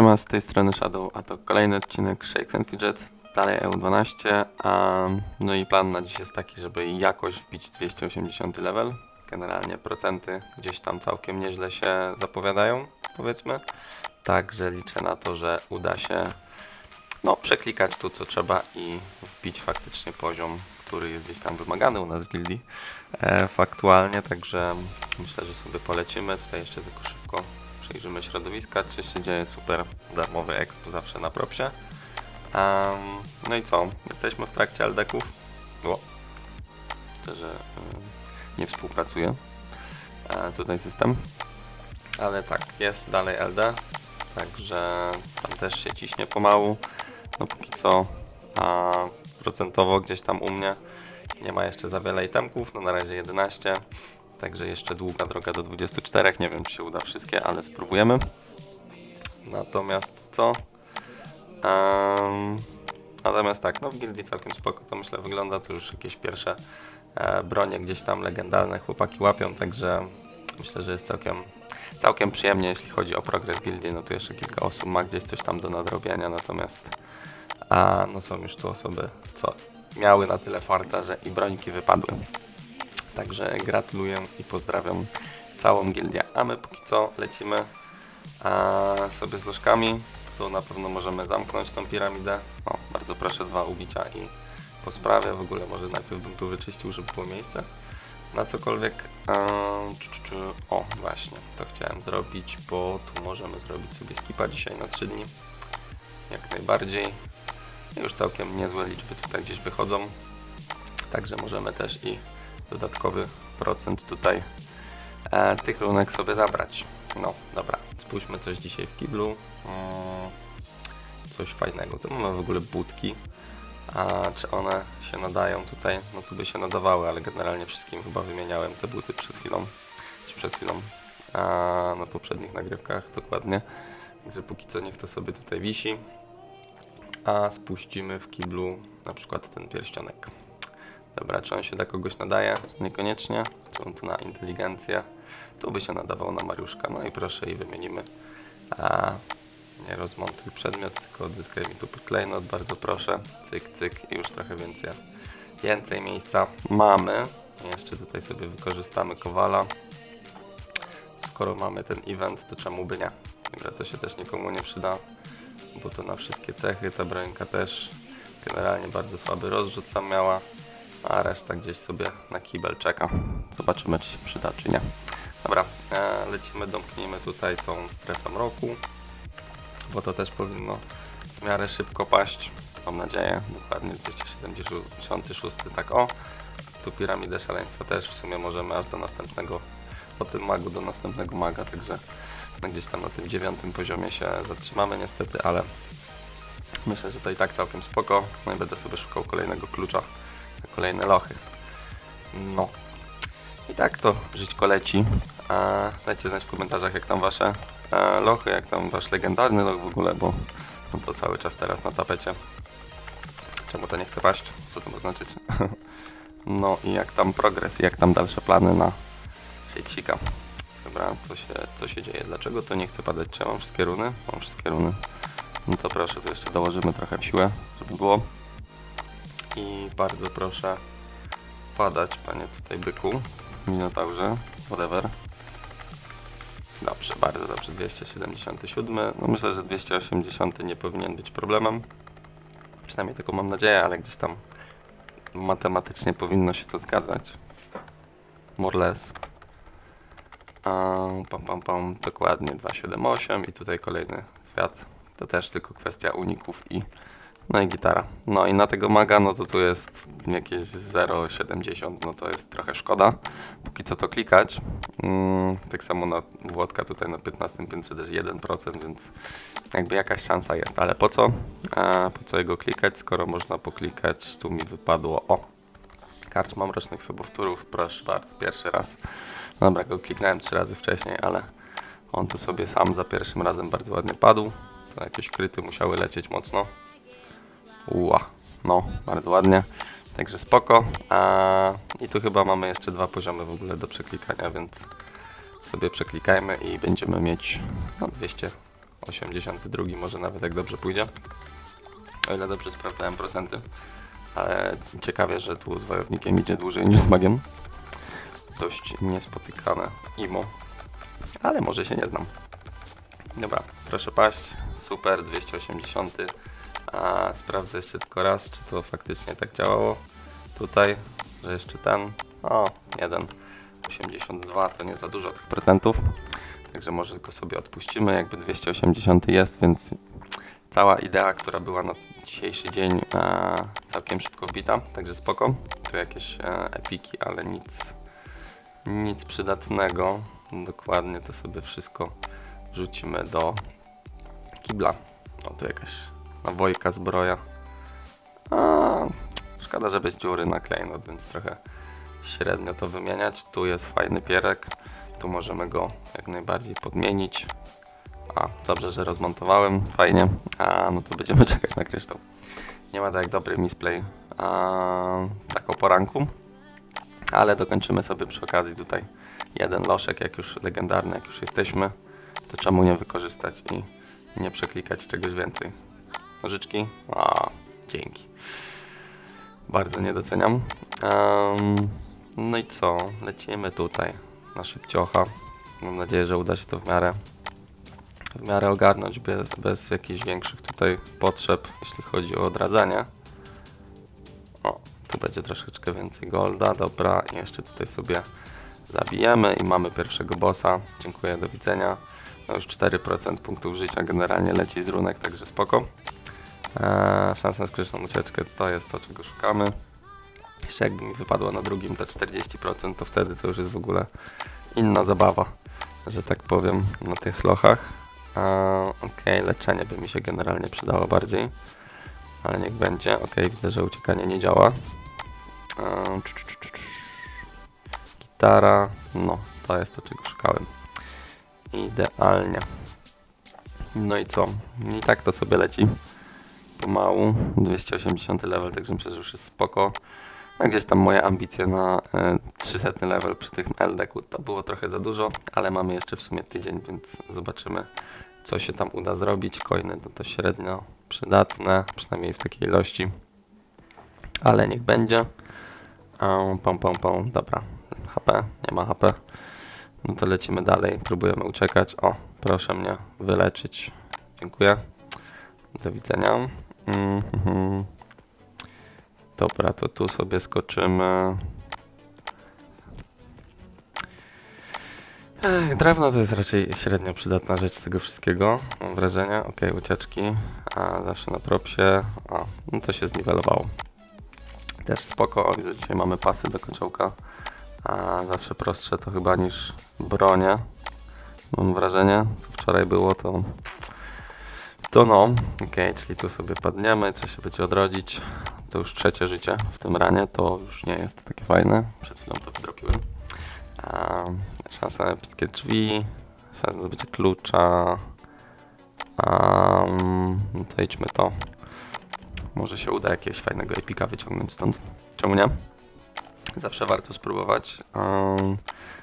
Siema, z tej strony Shadow, a to kolejny odcinek Shakes and Fidget, dalej EU12, a, no i plan na dziś jest taki, żeby jakoś wbić 280 level. Generalnie procenty gdzieś tam całkiem nieźle się zapowiadają, powiedzmy. Także liczę na to, że uda się no, przeklikać tu co trzeba i wbić faktycznie poziom, który jest gdzieś tam wymagany u nas w gildii e, faktualnie, także myślę, że sobie polecimy. Tutaj jeszcze tylko szybko przejrzymy środowiska, czy się dzieje super darmowy expo zawsze na propsie. Em, no i co? Jesteśmy w trakcie LDK-ów. O, to, że nie współpracuje e, tutaj system. Ale tak, jest dalej LD, także tam też się ciśnie pomału. No póki co a procentowo gdzieś tam u mnie nie ma jeszcze za wiele itemków, no na razie 11. Także jeszcze długa droga do 24. Nie wiem, czy się uda wszystkie, ale spróbujemy. Natomiast co? Em, natomiast tak, no w gildii całkiem spoko to myślę wygląda. To już jakieś pierwsze e, bronie gdzieś tam legendarne chłopaki łapią, także myślę, że jest całkiem, całkiem przyjemnie, jeśli chodzi o progres gildii. No tu jeszcze kilka osób ma gdzieś coś tam do nadrobienia, natomiast a, no są już tu osoby, co miały na tyle farta, że i brońki wypadły. Także gratuluję i pozdrawiam całą gildię. A my póki co lecimy sobie z lożkami. Tu na pewno możemy zamknąć tą piramidę. O, bardzo proszę, dwa ubicia i po sprawie. W ogóle może najpierw bym tu wyczyścił, żeby było miejsce na cokolwiek. O, właśnie, to chciałem zrobić, bo tu możemy zrobić sobie skipa dzisiaj na 3 dni. Jak najbardziej. Już całkiem niezłe liczby tutaj gdzieś wychodzą. Także możemy też i dodatkowy procent tutaj e, tych runek sobie zabrać. No, dobra, spójrzmy coś dzisiaj w kiblu. Mm, coś fajnego. Tu mamy w ogóle budki. A czy one się nadają tutaj? No tu by się nadawały, ale generalnie wszystkim chyba wymieniałem te buty przed chwilą. Czy przed chwilą. A, na poprzednich nagrywkach dokładnie. Także póki co niech to sobie tutaj wisi. A spuścimy w kiblu na przykład ten pierścionek. Dobra, czy on się dla kogoś nadaje? Niekoniecznie. Tu na inteligencję. Tu by się nadawał na Mariuszka. No i proszę i wymienimy. A, nie rozmontuj przedmiot, tylko odzyskaj mi tu klejnot, bardzo proszę. Cyk, cyk i już trochę więcej, więcej miejsca mamy. Jeszcze tutaj sobie wykorzystamy kowala. Skoro mamy ten event, to czemu by nie? Dobra, to się też nikomu nie przyda, bo to na wszystkie cechy. Ta brońka też generalnie bardzo słaby rozrzut tam miała a reszta gdzieś sobie na kibel czeka. Zobaczymy, czy się przyda, czy nie. Dobra, e, lecimy, domknijmy tutaj tą strefę mroku, bo to też powinno w miarę szybko paść. Mam nadzieję, dokładnie 276, tak o. Tu piramidę szaleństwa też w sumie możemy aż do następnego, po tym magu do następnego maga, także no gdzieś tam na tym dziewiątym poziomie się zatrzymamy niestety, ale myślę, że to i tak całkiem spoko. No i będę sobie szukał kolejnego klucza kolejne lochy. No. I tak to żyćko leci. A dajcie znać w komentarzach, jak tam wasze e, lochy, jak tam wasz legendarny loch w ogóle, bo no to cały czas teraz na tapecie. Czemu to nie chce paść? Co to ma znaczyć? no i jak tam progres, jak tam dalsze plany na Shakesika. Dobra, co się, co się dzieje? Dlaczego to nie chce padać? Czy ja mam wszystkie runy? Mam wszystkie runy. No to proszę, to jeszcze dołożymy trochę w siłę, żeby było. I bardzo proszę padać, panie tutaj byku, minotaurze, whatever. Dobrze, bardzo dobrze, 277. No myślę, że 280 nie powinien być problemem. Przynajmniej taką mam nadzieję, ale gdzieś tam matematycznie powinno się to zgadzać. More less. A, pam, pam, pam, dokładnie 278 i tutaj kolejny zwiat. To też tylko kwestia uników i no i gitara. No i na tego maga, no to tu jest jakieś 0,70, no to jest trochę szkoda. Póki co to klikać. Mm, tak samo na Włodka tutaj na 15 piętrze też 1%, więc jakby jakaś szansa jest, ale po co? E, po co jego klikać, skoro można poklikać, tu mi wypadło, o, karczma mrocznych sobowtórów, proszę bardzo, pierwszy raz. Dobra, go kliknąłem trzy razy wcześniej, ale on tu sobie sam za pierwszym razem bardzo ładnie padł. To jakieś kryty musiały lecieć mocno. Ua, no, bardzo ładnie. Także spoko. A, I tu chyba mamy jeszcze dwa poziomy w ogóle do przeklikania, więc sobie przeklikajmy i będziemy mieć no, 200, 82 może nawet jak dobrze pójdzie. O ile dobrze sprawdzałem procenty. Ale ciekawie, że tu z wojownikiem idzie dłużej niż z magiem. Dość niespotykane imo. Ale może się nie znam. Dobra, proszę paść. Super, 280. A sprawdzę jeszcze tylko raz, czy to faktycznie tak działało. Tutaj, że jeszcze ten. O, jeden. 82 to nie za dużo tych procentów. Także może go sobie odpuścimy, jakby 280 jest, więc cała idea, która była na dzisiejszy dzień e, całkiem szybko wbita, także spoko. Tu jakieś e, epiki, ale nic, nic przydatnego. Dokładnie to sobie wszystko rzucimy do kibla. O, tu jakaś nawojka zbroja. A, szkoda, że bez dziury na klejnot, więc trochę średnio to wymieniać. Tu jest fajny pierek, tu możemy go jak najbardziej podmienić. A, dobrze, że rozmontowałem, fajnie. A, no to będziemy czekać na kryształ. Nie ma tak jak dobry misplay a, tak o poranku, ale dokończymy sobie przy okazji tutaj jeden loszek, jak już legendarny, jak już jesteśmy, to czemu nie wykorzystać i nie przeklikać czegoś więcej. Nożyczki? A, dzięki. Bardzo nie doceniam. Em, no i co? Lecimy tutaj na szybciocha. Mam nadzieję, że uda się to w miarę w miarę ogarnąć bez, bez jakichś większych tutaj potrzeb, jeśli chodzi o odradzanie. O, tu będzie troszeczkę więcej golda, dobra, i jeszcze tutaj sobie zabijemy i mamy pierwszego bossa. Dziękuję, do widzenia. No już 4% punktów życia generalnie leci z runek, także spoko. Eee, szansa na skuteczną ucieczkę to jest to, czego szukamy. Jeszcze jakby mi wypadło na drugim te 40%, to wtedy to już jest w ogóle inna zabawa, że tak powiem, na tych lochach. Eee, Okej, leczenie by mi się generalnie przydało bardziej, ale niech będzie. Okej, widzę, że uciekanie nie działa. Czu. Gitara, no, to jest to, czego szukałem. Idealnie. No i co? I tak to sobie leci. Pomału. 280 level, także myślę, że już jest spoko. A gdzieś tam moje ambicje na e, 300 level przy tym LDK to było trochę za dużo, ale mamy jeszcze w sumie tydzień, więc zobaczymy, co się tam uda zrobić. Coiny to, to średnio przydatne, przynajmniej w takiej ilości. Ale niech będzie. Um, pom, pom, pom. Dobra. HP, nie ma HP. No to lecimy dalej, próbujemy uciekać. O, proszę mnie wyleczyć. Dziękuję. Do widzenia. Mhm. Dobra, to tu sobie skoczymy. Ech, drewno to jest raczej średnio przydatna rzecz z tego wszystkiego, mam wrażenie. Ok, ucieczki, a zawsze na propsie. A, no to się zniwelowało. Też spoko, widzę, dzisiaj mamy pasy do kociołka. A zawsze prostsze to chyba niż bronie. Mam wrażenie, co wczoraj było, to to no, okej, czyli tu sobie padniemy, co się będzie odrodzić. To już trzecie życie w tym ranie, to już nie jest takie fajne. Przed chwilą to wydropiłem. A, szansa na epickie drzwi, szansa na zdobycie klucza. No to idźmy to. Może się uda jakiegoś fajnego epika wyciągnąć stąd. Czemu nie? Zawsze warto spróbować. Um,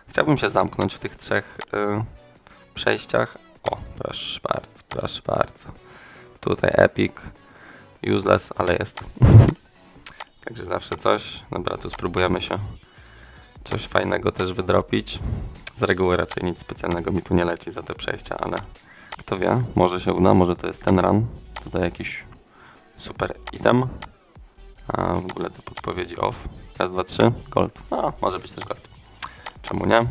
chciałbym się zamknąć w tych trzech y, przejściach. O, proszę bardzo, proszę bardzo. Tutaj epic, useless, ale jest. Także zawsze coś. Dobra, tu spróbujemy się coś fajnego też wydropić. Z reguły raczej nic specjalnego mi tu nie leci za te przejścia, ale kto wie, może się uda, może to jest ten run. Tutaj jakiś super item. A w ogóle te podpowiedzi off. Raz, dwa, trzy. Gold. A, może być też gold. Czemu nie?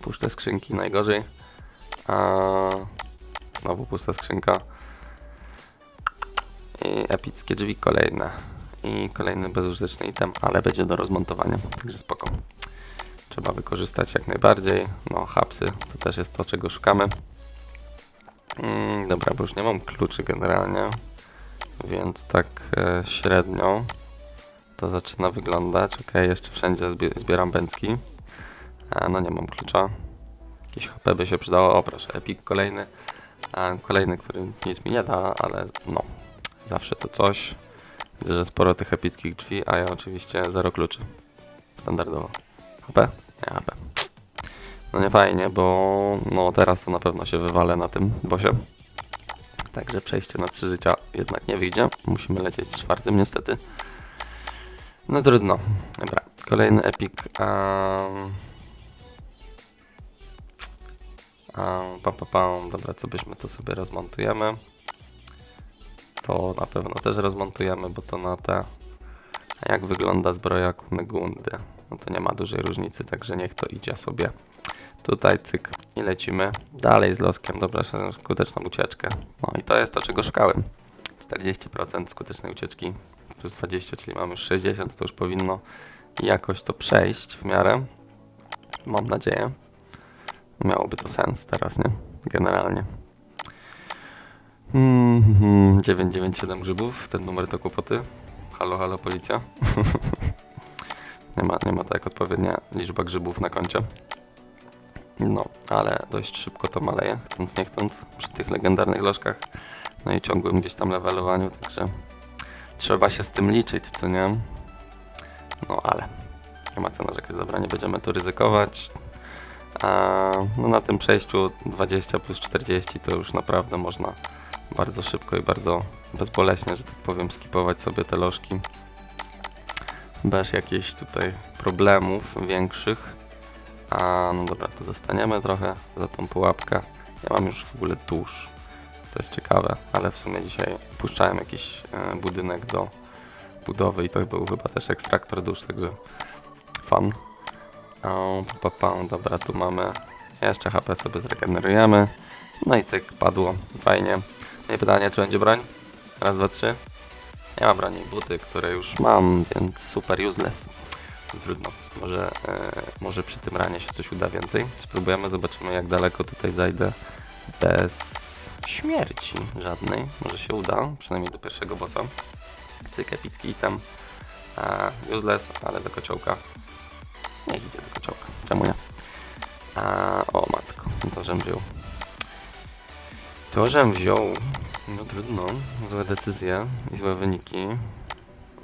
Puszczę skrzynki najgorzej. A, znowu pusta skrzynka. I epickie drzwi kolejne. I kolejny bezużyteczny item, ale będzie do rozmontowania. Także spoko. Trzeba wykorzystać jak najbardziej. No, hapsy to też jest to, czego szukamy. Mm, dobra, bo już nie mam kluczy generalnie. Więc tak e, średnio to zaczyna wyglądać. Ok, jeszcze wszędzie zbie- zbieram bęcki. E, no nie mam klucza. Jakieś HP by się przydało. O proszę, epic kolejny. Kolejny, który nic mi nie da, ale no, zawsze to coś. Widzę, że sporo tych epickich drzwi, a ja oczywiście zero kluczy. Standardowo. HP? Nie HP. No nie fajnie, bo no teraz to na pewno się wywalę na tym bosie. Także przejście na trzy życia jednak nie wyjdzie. Musimy lecieć z czwartym niestety. No trudno. Dobra, kolejny epik. Um, pam, pam, pam. Dobra, co byśmy to sobie rozmontujemy. To na pewno też rozmontujemy, bo to na te. A jak wygląda zbroja Kunegundy? No to nie ma dużej różnicy, także niech to idzie sobie. Tutaj cyk i lecimy dalej z loskiem. Dobra, skuteczną ucieczkę. No i to jest to, czego szukałem. 40% skutecznej ucieczki plus 20, czyli mamy już 60, to już powinno jakoś to przejść w miarę. Mam nadzieję. Miałoby to sens teraz, nie? Generalnie. Mm, 997 grzybów, ten numer to kłopoty. Halo, halo, policja. nie, ma, nie ma tak odpowiednia liczba grzybów na koncie. No, ale dość szybko to maleje, chcąc nie chcąc, przy tych legendarnych lożkach. No i ciągłym gdzieś tam levelowaniu, także trzeba się z tym liczyć, co nie? No ale nie ma co narzekać, dobra, nie będziemy tu ryzykować. A, no na tym przejściu 20 plus 40 to już naprawdę można bardzo szybko i bardzo bezboleśnie, że tak powiem, skipować sobie te lożki. Bez jakichś tutaj problemów większych. A no dobra, to dostaniemy trochę za tą pułapkę. Ja mam już w ogóle tusz, co jest ciekawe, ale w sumie dzisiaj puszczałem jakiś e, budynek do budowy i to był chyba też ekstraktor dusz, także fan. O, pa, pa. Dobra, tu mamy jeszcze HP sobie zregenerujemy. No i cyk, padło, fajnie. No i pytanie, czy będzie broń? Raz, dwa, trzy. Nie ma broni, buty, które już mam, więc super useless. Trudno. Może, e, może przy tym ranie się coś uda więcej. Spróbujemy, zobaczymy jak daleko tutaj zajdę bez śmierci żadnej. Może się uda, przynajmniej do pierwszego bossa. Cyk epicki item. E, useless, ale do kociołka. Niech idzie do kociołka. Czemu nie? A, o matko, to żem wziął. To żem wziął. No trudno. Złe decyzje i złe wyniki.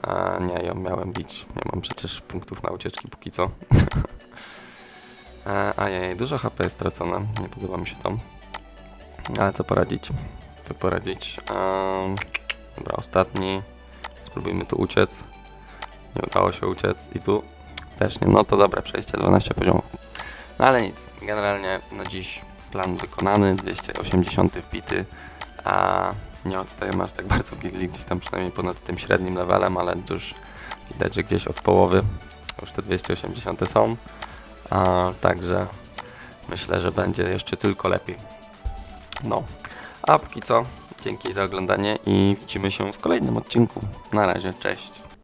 A nie, ją miałem bić. Nie mam przecież punktów na ucieczki póki co. Ajaj, dużo HP jest stracone. Nie podoba mi się to. Ale co poradzić? Co poradzić? Ehm, dobra, ostatni. Spróbujmy tu uciec. Nie udało się uciec. I tu No to dobre przejście, 12 poziomów. No ale nic. Generalnie na dziś plan wykonany. 280 wbity. A nie odstajemy aż tak bardzo w gildii, gdzieś tam przynajmniej ponad tym średnim levelem, ale już widać, że gdzieś od połowy już te 280 są. A, także myślę, że będzie jeszcze tylko lepiej. No, a póki co, dzięki za oglądanie i widzimy się w kolejnym odcinku. Na razie, cześć.